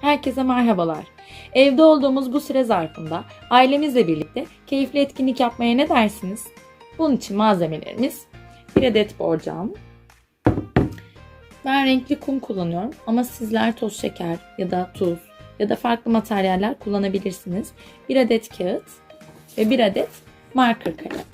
Herkese merhabalar. Evde olduğumuz bu süre zarfında ailemizle birlikte keyifli etkinlik yapmaya ne dersiniz? Bunun için malzemelerimiz bir adet borcam. Ben renkli kum kullanıyorum ama sizler toz şeker ya da tuz ya da farklı materyaller kullanabilirsiniz. Bir adet kağıt ve bir adet marker kalem.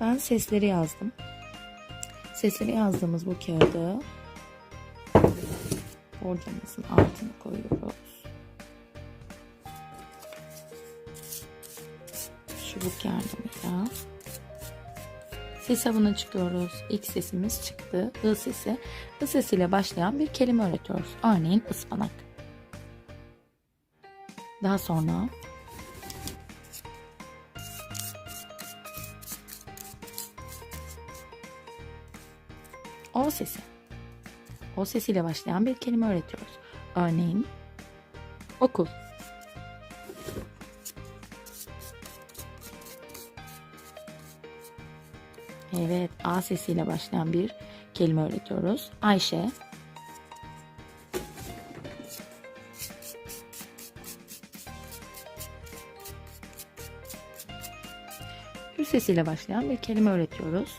Ben sesleri yazdım. Sesleri yazdığımız bu kağıdı borcamızın altına koyuyoruz. Şu bu kağıdımıyla. Ses avına çıkıyoruz. İlk sesimiz çıktı. I sesi. I sesiyle başlayan bir kelime öğretiyoruz. Örneğin ıspanak. Daha sonra O sesi. O sesiyle başlayan bir kelime öğretiyoruz. Örneğin okul. Evet, A sesiyle başlayan bir kelime öğretiyoruz. Ayşe. Ü sesiyle başlayan bir kelime öğretiyoruz.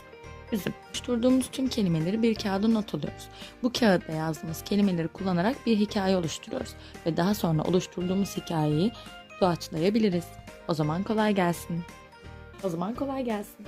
Üzüm. Oluşturduğumuz tüm kelimeleri bir kağıda not alıyoruz. Bu kağıda yazdığımız kelimeleri kullanarak bir hikaye oluşturuyoruz. Ve daha sonra oluşturduğumuz hikayeyi doğaçlayabiliriz. O zaman kolay gelsin. O zaman kolay gelsin.